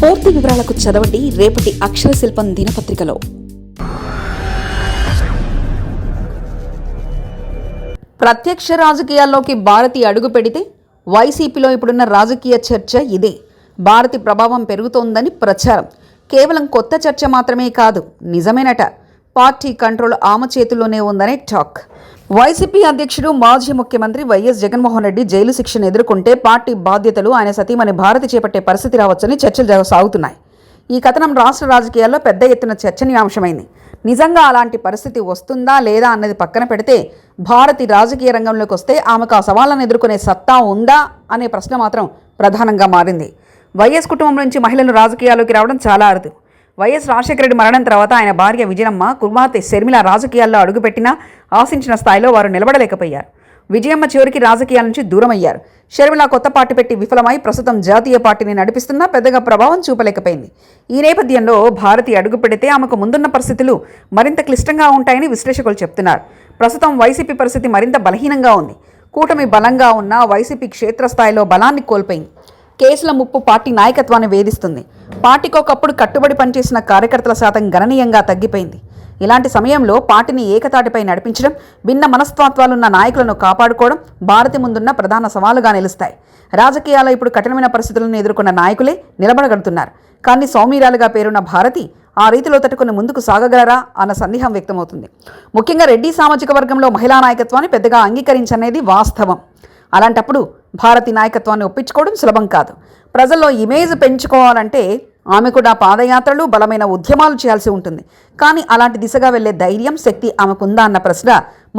పూర్తి వివరాలకు చదవండి రేపటి అక్షర శిల్పం దినపత్రికలో. ప్రత్యక్ష రాజకీయాల్లోకి భారతి అడుగు పెడితే వైసీపీలో ఇప్పుడున్న రాజకీయ చర్చ ఇదే. భారతి ప్రభావం పెరుగుతోందని ప్రచారం. కేవలం కొత్త చర్చ మాత్రమే కాదు నిజమేనట. పార్టీ కంట్రోల్ ఆమె చేతుల్లోనే ఉందనే టాక్. వైసీపీ అధ్యక్షుడు మాజీ ముఖ్యమంత్రి వైఎస్ జగన్మోహన్ రెడ్డి జైలు శిక్షను ఎదుర్కొంటే పార్టీ బాధ్యతలు ఆయన సతీమణి భారతి చేపట్టే పరిస్థితి రావచ్చని చర్చలు సాగుతున్నాయి. ఈ కథనం రాష్ట్ర రాజకీయాల్లో పెద్ద ఎత్తున చర్చనీయాంశమైంది. నిజంగా అలాంటి పరిస్థితి వస్తుందా లేదా అన్నది పక్కన పెడితే భారతి రాజకీయ రంగంలోకి వస్తే ఆమెకు ఆ సవాళ్ళను ఎదుర్కొనే సత్తా ఉందా అనే ప్రశ్న మాత్రం ప్రధానంగా మారింది. వైఎస్ కుటుంబం నుంచి మహిళలు రాజకీయాల్లోకి రావడం చాలా అరుదు. వైఎస్ రాజశేఖర రెడ్డి మరణం తర్వాత ఆయన భార్య విజయమ్మ కుమార్తె శర్మిల రాజకీయాల్లో అడుగుపెట్టినా ఆశించిన స్థాయిలో వారు నిలబడలేకపోయారు. విజయమ్మ చివరికి రాజకీయాల నుంచి దూరమయ్యారు. షర్మిల కొత్త పార్టీ పెట్టి విఫలమై ప్రస్తుతం జాతీయ పార్టీని నడిపిస్తున్నా పెద్దగా ప్రభావం చూపలేకపోయింది. ఈ నేపథ్యంలో భారతి అడుగు పెడితే ఆమెకు ముందున్న పరిస్థితులు మరింత క్లిష్టంగా ఉంటాయని విశ్లేషకులు చెప్తున్నారు. ప్రస్తుతం వైసీపీ పరిస్థితి మరింత బలహీనంగా ఉంది. కూటమి బలంగా ఉన్న వైసీపీ క్షేత్రస్థాయిలో బలాన్ని కోల్పోయింది. కేసుల ముప్పు పార్టీ నాయకత్వాన్ని వేధిస్తుంది. పార్టీకి ఒకప్పుడు కట్టుబడి పనిచేసిన కార్యకర్తల శాతం గణనీయంగా తగ్గిపోయింది. ఇలాంటి సమయంలో పార్టీని ఏకతాటిపై నడిపించడం భిన్న మనస్తత్వాలున్న నాయకులను కాపాడుకోవడం భారతి ముందున్న ప్రధాన సవాలుగా నిలుస్తాయి. రాజకీయాల్లో ఇప్పుడు కఠినమైన పరిస్థితులను ఎదుర్కొన్న నాయకులే నిలబడగడుతున్నారు. కానీ సౌమీరాలుగా పేరున్న భారతి ఆ రీతిలో తట్టుకుని ముందుకు సాగగలరా అన్న సందేహం వ్యక్తమవుతుంది. ముఖ్యంగా రెడ్డి సామాజిక వర్గంలో మహిళా నాయకత్వాన్ని పెద్దగా అంగీకరించనేది వాస్తవం. అలాంటప్పుడు భారతి నాయకత్వాన్ని ఒప్పించుకోవడం సులభం కాదు. ప్రజల్లో ఇమేజ్ పెంచుకోవాలంటే ఆమె కూడా పాదయాత్రలు బలమైన ఉద్యమాలు చేయాల్సి ఉంటుంది. కానీ అలాంటి దిశగా వెళ్ళే ధైర్యం శక్తి ఆమెకుందా అన్న ప్రశ్న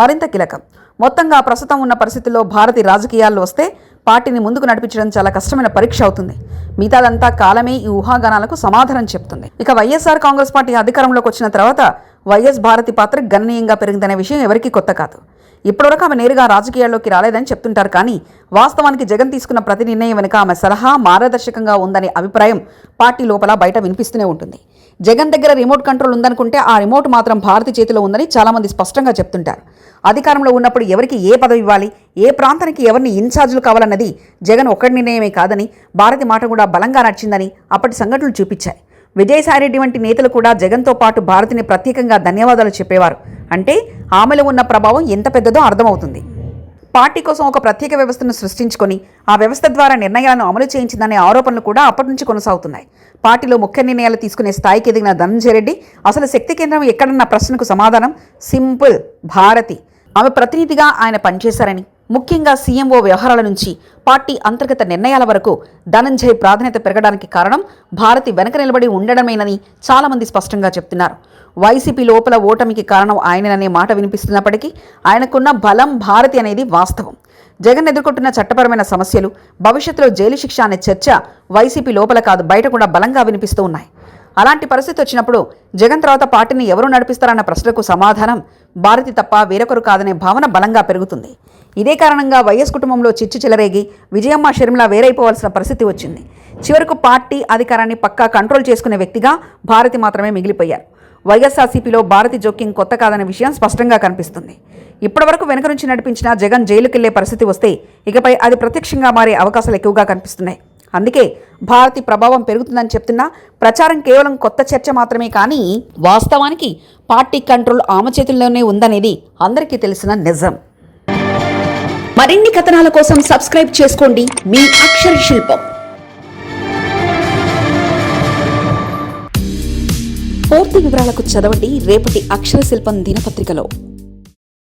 మరింత కీలకం. మొత్తంగా ప్రస్తుతం ఉన్న పరిస్థితుల్లో భారతి రాజకీయాల్లో వస్తే పార్టీని ముందుకు నడిపించడం చాలా కష్టమైన పరీక్ష అవుతుంది. మిగతాదంతా కాలమే ఈ ఊహాగానాలకు సమాధానం చెప్తుంది. ఇక వైఎస్ఆర్ కాంగ్రెస్ పార్టీ అధికారంలోకి వచ్చిన తర్వాత వైఎస్ భారతి పాత్ర గణనీయంగా పెరిగిందనే విషయం ఎవరికీ కొత్త కాదు. ఇప్పటివరకు ఆమె నేరుగా రాజకీయాల్లోకి రాలేదని చెప్తుంటారు కానీ వాస్తవానికి జగన్ తీసుకున్న ప్రతి నిర్ణయం వెనుక ఆమె సలహా మార్గదర్శకంగా ఉందనే అభిప్రాయం పార్టీ లోపల బయట వినిపిస్తూనే ఉంటుంది. జగన్ దగ్గర రిమోట్ కంట్రోల్ ఉందనుకుంటే ఆ రిమోట్ మాత్రం భారతి చేతిలో ఉందని చాలామంది స్పష్టంగా చెప్తుంటారు. అధికారంలో ఉన్నప్పుడు ఎవరికి ఏ పదవి ఇవ్వాలి ఏ ప్రాంతానికి ఎవరిని ఇన్ఛార్జీలు కావాలన్నది జగన్ ఒక్కడి నిర్ణయమే కాదని భారతి మాట కూడా బలంగా నచ్చిందని అప్పటి సంఘటనలు చూపించాయి. విజయసాయిరెడ్డి వంటి నేతలు కూడా జగన్తో పాటు భారతిని ప్రత్యేకంగా ధన్యవాదాలు చెప్పేవారు. అంటే ఆమెలో ఉన్న ప్రభావం ఎంత పెద్దదో అర్థమవుతుంది. పార్టీ కోసం ఒక ప్రత్యేక వ్యవస్థను సృష్టించుకొని ఆ వ్యవస్థ ద్వారా నిర్ణయాలను అమలు చేయించిందనే ఆరోపణలు కూడా అప్పటి నుంచి కొనసాగుతున్నాయి. పార్టీలో ముఖ్య నిర్ణయాలు తీసుకునే స్థాయికి ఎదిగిన ధనంజయ రెడ్డి అసలు శక్తి కేంద్రం ఎక్కడన్న ప్రశ్నకు సమాధానం? సింపుల్ భారతి. ఆమె ప్రతినిధిగా ఆయన పనిచేశారని ముఖ్యంగా సీఎంఓ వ్యవహారాల నుంచి పార్టీ అంతర్గత నిర్ణయాల వరకు ధనంజయ్ ప్రాధాన్యత పెరగడానికి కారణం భారతి వెనక నిలబడి ఉండడమేనని చాలామంది స్పష్టంగా చెప్తున్నారు. వైసీపీ లోపల ఓటమికి కారణం ఆయనననే మాట వినిపిస్తున్నప్పటికీ ఆయనకున్న బలం భారతి అనేది వాస్తవం. జగన్ ఎదుర్కొంటున్న చట్టపరమైన సమస్యలు భవిష్యత్తులో జైలు శిక్ష అనే చర్చ వైసీపీ లోపల కాదు బయట కూడా బలంగా వినిపిస్తూ ఉన్నాయి. అలాంటి పరిస్థితి వచ్చినప్పుడు జగన్ తర్వాత పార్టీని ఎవరు నడిపిస్తారన్న ప్రశ్నకు సమాధానం భారతి తప్ప వేరొకరు కాదనే భావన బలంగా పెరుగుతుంది. ఇదే కారణంగా వైఎస్ కుటుంబంలో చిచ్చు చెలరేగి విజయమ్మ షర్మిల వేరైపోవాల్సిన పరిస్థితి వచ్చింది. చివరకు పార్టీ అధికారాన్ని పక్కా కంట్రోల్ చేసుకునే వ్యక్తిగా భారతి మాత్రమే మిగిలిపోయారు. వైఎస్ఆర్సీపీలో భారతి జోక్యం కొత్త కాదనే విషయం స్పష్టంగా కనిపిస్తుంది. ఇప్పటివరకు వెనుక నుంచి నడిపించిన జగన్ జైలుకెళ్ళే పరిస్థితి వస్తే ఇకపై అది ప్రత్యక్షంగా మారే అవకాశాలు ఎక్కువగా కనిపిస్తున్నాయి. అందుకే భారతి ప్రభావం పెరుగుతుందని చెప్తున్నా ప్రచారం కేవలం కొత్త చర్చ మాత్రమే కానీ వాస్తవానికి పార్టీ కంట్రోల్ ఆమె చేతుల్లోనే ఉందనేది అందరికీ తెలిసిన నిజం. మరిన్ని కథనాల కోసం సబ్స్క్రైబ్ చేసుకోండి. మీ అక్షర శిల్పం. పూర్తి వివరాలకు చదవండి. రేపటి అక్షర శిల్పం దినపత్రికలో.